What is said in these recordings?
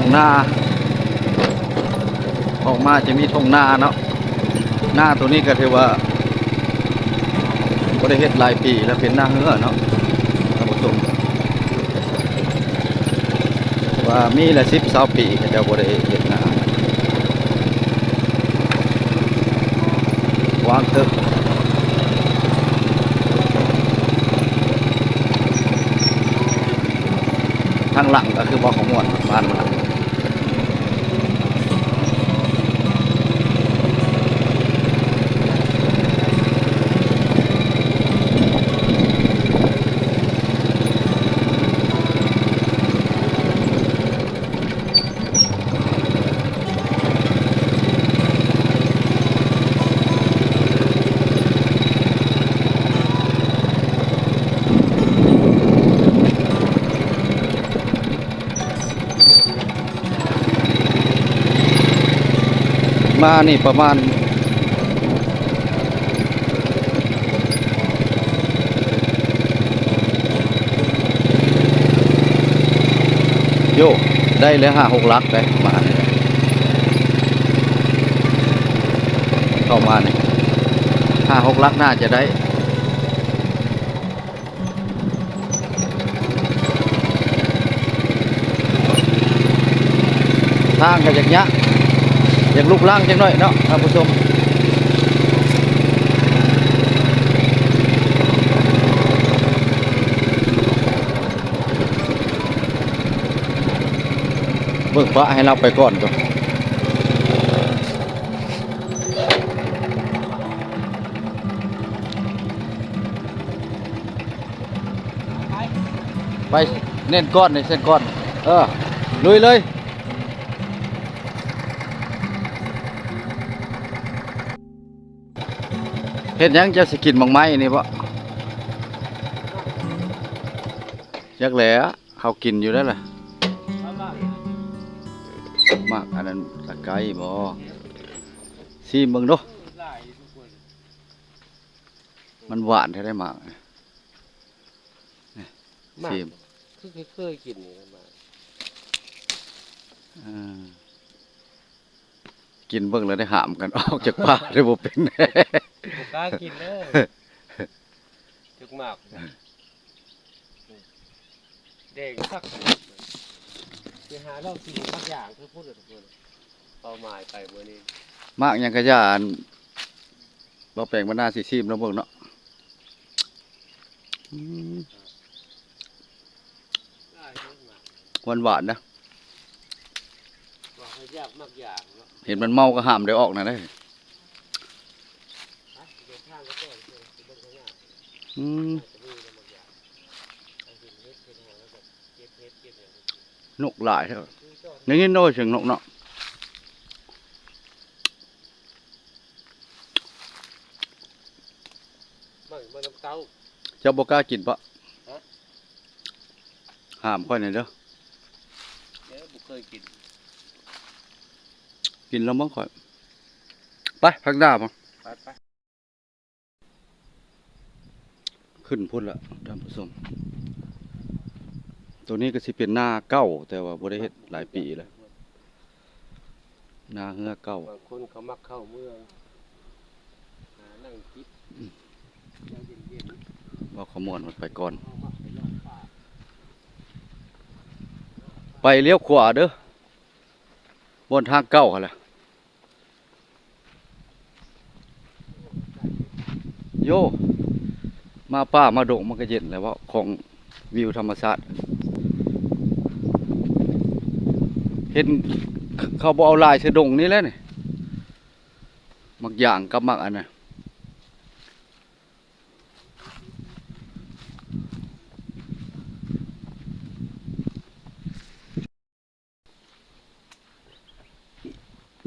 งนาออกมาจะมีทงนาเนาะหน้าตัวนี้ก็ถือว่าบริเฮ็ดหลายปีแล้วเป็นหน้าเหือเนาะท่านผู้ชมว่ามีละสิบสาปีก็จะบริเฮ็ดหน้าวางตึกทางหลังก็คือบ่อของมวนบ้านมัน มานี่ประมาณโยได้เลยห้าหกลักเลยมาเนี่ยเข้ามาเนี่ยห้าหกลักน่าจะได้ทางก็อย่างเงี้ย อย่างลูกล่างจังหน่อยเนาะท่านผู้ชมเบิ่งพระให้เราไปก่อนก่อนไปเน้นก้อนในเส้นก้อน เออลุยเลย ฮ็ดหยังจะสิกินบังไม้นี่บ่จักแหล้วเขากินอยู่แล้วล่ะมากอันนั้นตะไคร้บ่ซีมเบิ่งเดูมันหวานแท้ได้มากนี่มากซีมคือเคยกินนี่นะมาอ่ากินเบิ่งแล้วได้หามกันออกจากป่าได้บ่เป็น บ่กล้ากินเลยถึกมากเด็กสักไปหาเรากินบางอย่างคือพูดเลยทุกคนเป้าหมายไปมื้อนี้มากหยังกะยาอันบ่แปลงมันน่าสิซีมแล้วเบิ่งเนาะอืมได้เยอะมากหวานหวานๆนะว่าให้ยากมากอย่างเนาะเห็นมันเมาก็ห้ามได้ออกนะได้ ฮะเดินทางก็ต้ องเดินไปเบิ่งข้างหน้าอืมจะมีอะไรบางอย่างเอาหินเฮ็ดเฮ็ดหางแล้วก็เก็บเฮ็ดเก็บอย่างนี้นกหลายเท่าคือจอดอย่างนี้โน้ยเสียงนกเนาะมั่งมันน้ำเต้าเจ้าบ่กล้ากินปะฮะห้ามค่อยหน่อยเด้อเดี๋ยวบ่เคยกิน กินแล้วมั้งค่อย ไปพักดาบมาไปไป ขึ้นพุ่นละท่านผู้ชมตัวนี้ก็สิเป็นหน้าเก้าแต่ว่าบ่ได้เฮ็ดหลายปีแล้วหน้าเฮือเก้าบางคนเขามักเข้าเมืองหานั่งคิดแล้วเย็นๆว่าขมวนมันไปก่อนเอามักไปลอดป่าไปเลี้ยวขวาเด้อบนทางเก้าหั่นล่ะโย มาป้ามาโดงมันก็เย็นแล้วว่าของวิวธรรมชาติเห็นเขาบอเอาลายเสดงนี่แล้วนี่มักอย่างกับมักอันน่ะ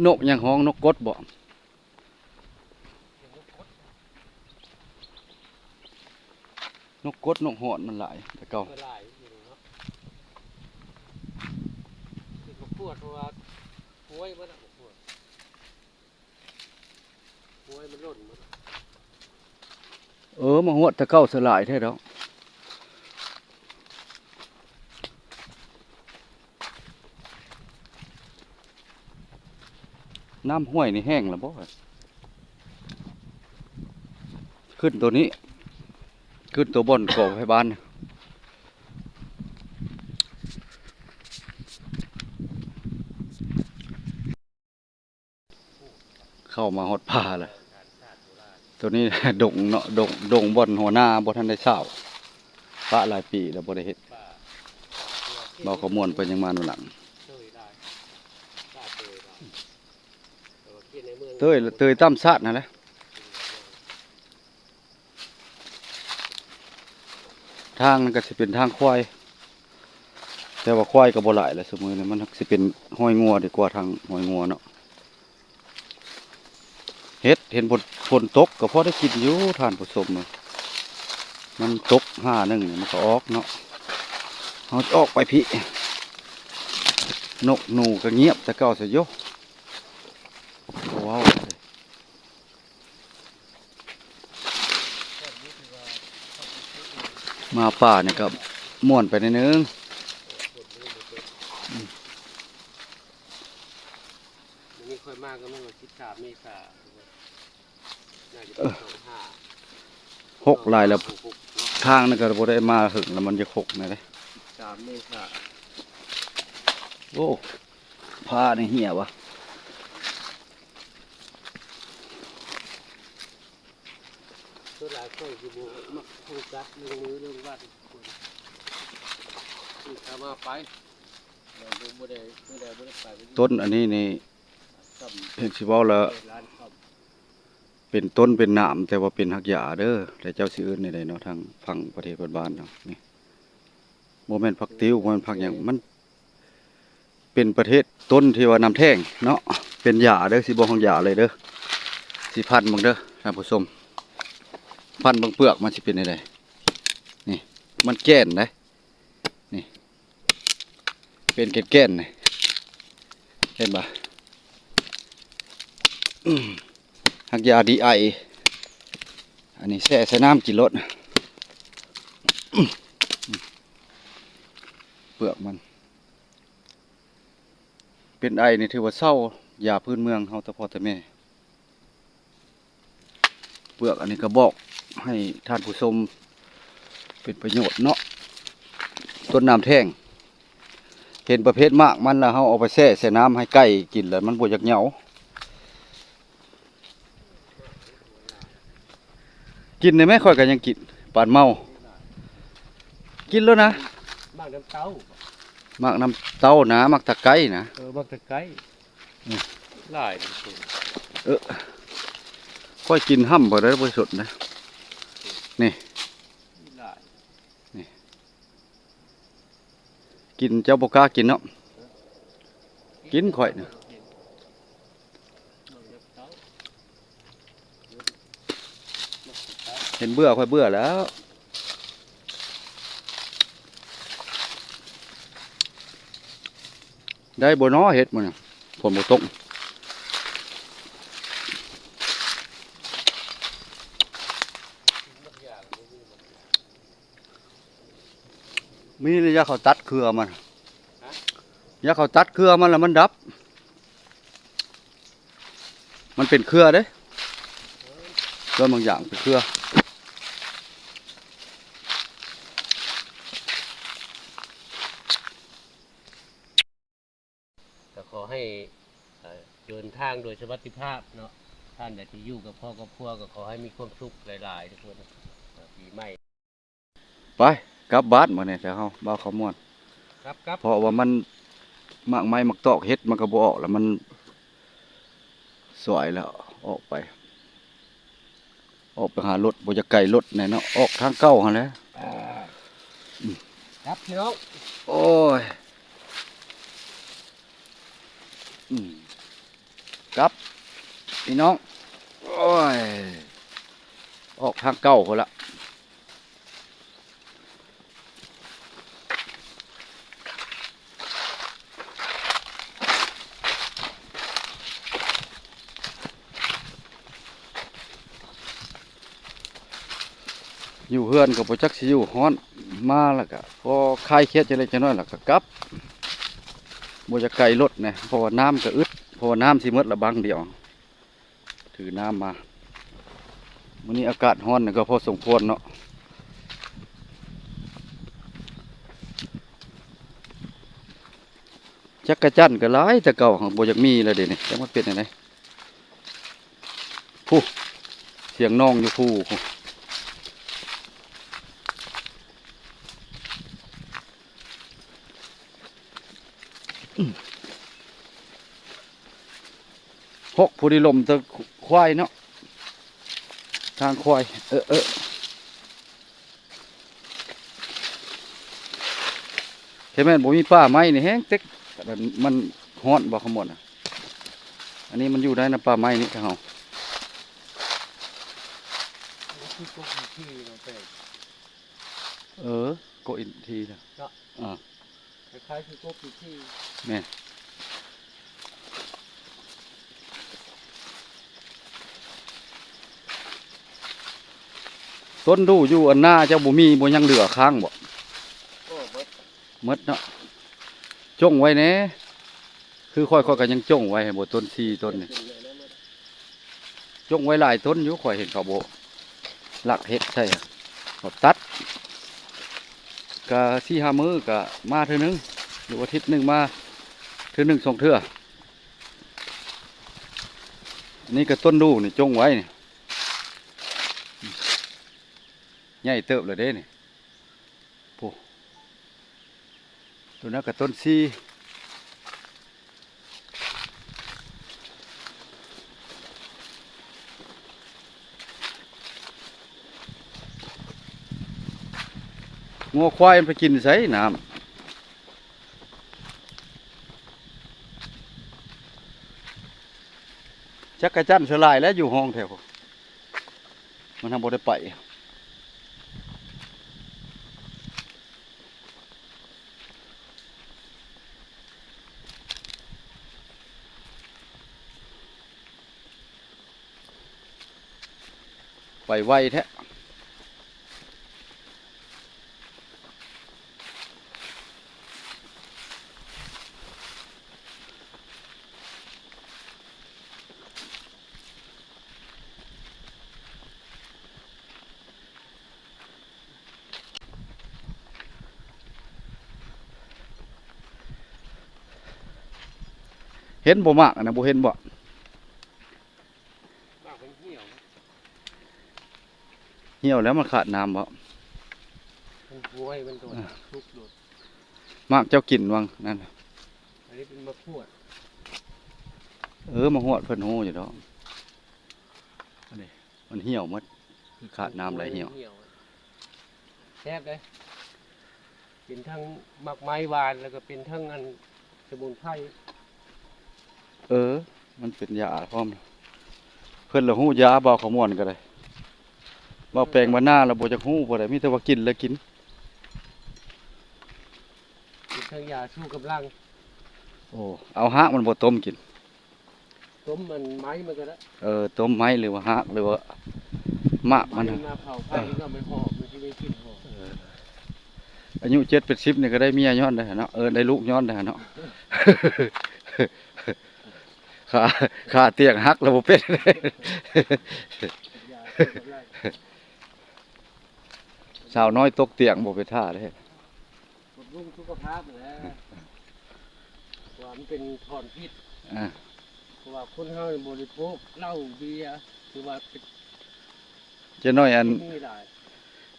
นกยังห้องนกกดบ่นก กดนกหอนมันหลายแต่เก่าเมื่อไหร่อยู่เนาะคือบ่ปวดเพราะว่าป่วยมันอะบ่ปวดป่วยมันหล่นมันเออมาหวดแตะเก้าสลายแท้แล้วน้ำห้วยนี่แห้งแล้วบ่ขึ้นตัวนี้ ขึ้นตัวบนก่อไฟบ้านเข้ามาหดป่าแล้วตัวนี้ดงเนาะดงดงบนหัวหน้าบ่ทันได้เศร้าปะหลายปีแล้วบ่ได้เฮ็ดป้าขมวนเพิ่นยังมาหนุหลังเตยเตยได้แต่ว่ากินในเมืองเตยเตยตามซาดนั่นแหละ ทางนั้นก็สิเป็นทางควาย แต่ว่าควายก็บ่หลายแหละสมือนี้มันสิเป็นห้อยงัวดีกว่าทางห้อยงัวเนาะเฮ็ดเห็นฝนฝนตกก็พอได้กินอยู่ทานผู้ชมเนาะมันตกห้าหนึ่งมันก็ออกเนาะเฮาออกไปพี่นกหนูก็เงียบแต่เก่าซะอยู่าว มาป่าเนี่ยก็ม่วนไปนิดนึงมันนี่ค่อยมากก็ไม่ว่าคิดสามเมษาน่าจะเป็นสองห้าหกลายแล้วหกหกเนาะทางนั่นก็บ่ได้มาหึงแล้วมันจะหกนะเด้สามเมษาโอ้ผ้าในเหี่ยวะ ตัวหลายคนคือโบมักโฟกัสเรื่องมือเรื่องวาดคนคือถ้ามาไปเราดูบ่ได้บ่ได้บ่ได้ไปต้นอันนี้นี่เห็นสิเว้าแล้วเป็นต้นเป็นหนามแต่ว่าเป็นหักหญ้าเด้อแต่เจ้าสิเอื่นนี่ได้เนาะทางฝั่งประเทศเพื่อนบ้านเนาะนี่บ่แม่นผักติ้วบ่แม่นผักหยังมัน เป็นประเทศต้นที่ว่าน้ำแท่งเนาะเป็นหญ้าเด้อสิบ่ของหญ้าเลยเด้อสิพันธุ์เบิ่งเด้อท่านผู้ชม พันเบิ่งเปลือกมันสิเป็นจังไดนี่มันแก่นเด้นี่ เป็นแก่นๆนี่เห็นบ่หักยาดีไออันนี้แช่ใส่น้ำกินรสเปลือกมัน เป็นไอนี่ถือว่าเศร้ายาพื้นเมืองเฮาแต่พอแต่แม่ เปลือกอันนี้ก็บอก ให้ท่านผู้ชมเป็นประโยชน์เนาะต้นน้ำแท่งเห็นประเภทมากมันแล้วเฮาเอาไปแช่ใส่น้ำให้ไก่กินแล้วมันบ่อยากเหงากินได้ไหมค่อยก็ยังกินปานเมา กินแล้วนะบ้านน้ำเต้ามักน้ำเต้านะมักตะไคร้นะเออบักตะไคร้อืมหลายจริงค่อยกินห้ำบ่ได้บ่สดนะ ๆหลายกินเจ้าบ่กล้ากินเนาะกินข่อยน่ะเห็นเบื่อค่อยเบื่อแล้วได้บ่น้อเฮ็ดมื้อน่ะฝนบตก มีระยะเขาตัดเครือมันยาเขาตัดเครือมันแล้วมันดับ มันเป็นเครือเด้เครือบางอย่างเป็นเครือแต่ขอให้เดินทางโดยสวัสดิภาพเนาะท่านใดที่อยู่กับพ่อกับพวกก็ขอให้มีความสุขหลายๆทุกคนปีใหม่ไป กลับบ้านมาเนี่ยแต่เฮาบ้าวเขาม่วนครับครับเพราะว่ามันมากไม้มักตอกเฮ็ดมันก็บ่ออกแล้วมันสวยแล้วออกไป ออกไปหารถบ่จะไกลรถแน่เนาะออกทางเก่าหั่นแหละครับพี่น้องโอ้ยอืมกลับพี่น้อง โอ้ย ออกทางเก่าคนละ อยู่อนกับปจักสิอยู่ฮ้อนมาแล้วก็พอคลายเครียดจะเล็กจะน้อยแล้วก็กลับบ่จะไกลรถนะเพราะว่าน้ำก็อึดเพราะว่าน้ำสิมดละบังเดียว ถือน้ำมามื้อนี้อากาศร้อนก็พอสมควรเนาะจักกระจันก็หลายแต่เก่าของบ่อยากมีแล้วเดี๋ยวนี้จักมันเป็นจังไดผู้เสียงน้องอยู่ผู้ หกผู้ดีลมตะควายเนาะทางควายเออเออเห็นไหมนบ่มีป้าไม้นี่แห้งเต็กแต่มันฮ้อนบ่ขมดอะอันนี้มันอยู่ได้นะป้าไม้นี่ทางเฮาคือกบที่เราแปลงเออโกอินทีนะ คล้ายๆคือกบที่แม่นต้นดูอยู่อันหน้าเจ้าบ่มีบ่ยังเหลือค้างบ่ก็เบิดหมดเนาะจงไว้แหน่คือค่อยๆก็ยังจงไว้ให้บ่ต้นซีต้นนี่กินเลยนะมันจงไว้หลายต้นอยู่ข่อยเห็นเขาบ่หลักเฮ็ดใช่อะเขาตัด ก็สี่ห้ามื้อก็มาเทื่อนึงหรืออาทิตย์หนึ่งมาเทื่อหนึงสองเทื่ออันนี่ก็ต้นดูนี่จงไว้นี่ใหญ่เติบเลยเด้นี่โอ้ตัวนั้นก็ต้นซี งัวควายมันไปกินไสน้ำจักกระจันทร์สลายแล้วอยู่ห้องแถว มันทำบ่ได้ไป ไปไวแท้ เห็นบ่มากอะนะบ่เห็นบ่มากเป็นเหี่ยวเหี่ยวแล้วมันขาดน้ำบ่มันบวยมันโดนทุกโดดมากเจ้ากินวังนั่นน่ะอันนี้เป็นมะพร้าวเออมาหวดเพิ่นฮู้อยู่ดอกอันนี้มันเหี่ยวหมดคือขาดน้ำไหลเหี่ยวแซ่บเลยเป็นทั้งหมักไม้หวานแล้วก็เป็นทั้งอันสมุนไพร เออ มันเป็นยาพร้อม เพิ่นละฮู้ยาบ่ขมวนก็ได้บ่แปลงบ่หน้าแล้วบ่จักฮู้บ่ได้มีแต่ว่ากินแล้วกินเป็นทั้งยาสู้กำลัง โอ้เอาหากมันบ่ต้มกิน ต้มมันไม้มันก็ได้เออต้มไม้หรือว่าหากหรือว่ามากมันมัน่ะนมาเผาไผ่ก็ไม่หอมมันจะไม่กลิ่นหอมอายุ7 80นี่ก็ได้เมียย้อนได้เนาะเออได้ลูกย้อนได้เนาะ ขาขาเตียงหักแล้วบ่เป็นยาสู้กำลังสาวน้อยตกเตียงบ่ไปท่าเด้บำรุงสุขภาพนั่นแหละว่ามันเป็นถอนพิษอ่าเพราะว่าคนเฮานี่บริโภคเหล้าเบียร์คือว่าเป็นเจะน้อยอันนี่ได้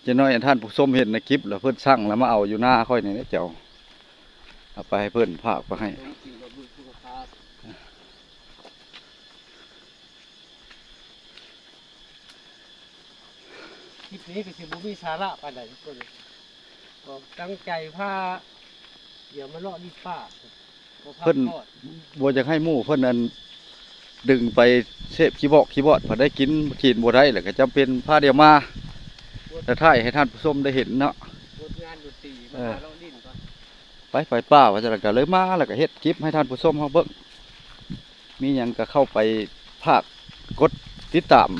เจะน้อยอันท่านผู้ชมเห็นในคลิปแล้วเพิ่นสั่งแล้วมาเอาอยู่หน้าค่อยนี่แหละเจ้าเอาไปให้เพิ่นภาคไปให้ ต้องกินบำรุงสุขภาพ คลิปนี้ก็สิบ่มีสาระปานใดทุกคนก็ตั้งใจพาเดี๋ยวมาเลาะนี่ป้าบ่พาเพิ่น ทอดบ่อยากให้หมู่เพิ่นอันดึงไปเสพขี้บอกขี้บอดพอได้กินกินบ่ได้แล้วก็จำเป็นพาเดียวมาแต่ท้ายให้ท่านผู้ชมได้เห็นเนาะงดงานดนตรีเอมาอเลาะลิ้นก่อนไปไปป้าว่าจะก็เลยมาแล้วก็เฮ็ดคลิปให้ท่านผู้ชมเฮาเบิ่งมีหยังก็เข้าไปภาคกดติดตาม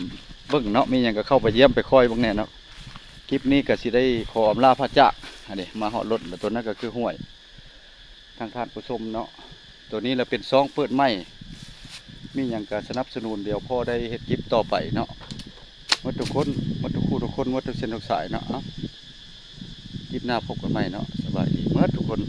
เบิ่งเนาะมีหยังก็เข้าไปเยี่ยมไปคอยบิ่งแน่เนาะคลิปนี้ก็สิได้ขออำลาพระจากอันนี้มาฮอรถตัวนั้นก็คือห้วย ทางท่านผู้ชมเนาะตัวนี้เราเป็นซองเปิดไม้มีหยังก็สนับสนุนเดี๋ยวพ่อได้เฮ็ดคลิปต่อไปเนาะหมดทุกคนหมดทุกคู่ทุกคนหมดทุกเส้นทุกสายเนาะคลิปหน้าพบกันใหม่เนาะสบายดีหมดทุกคน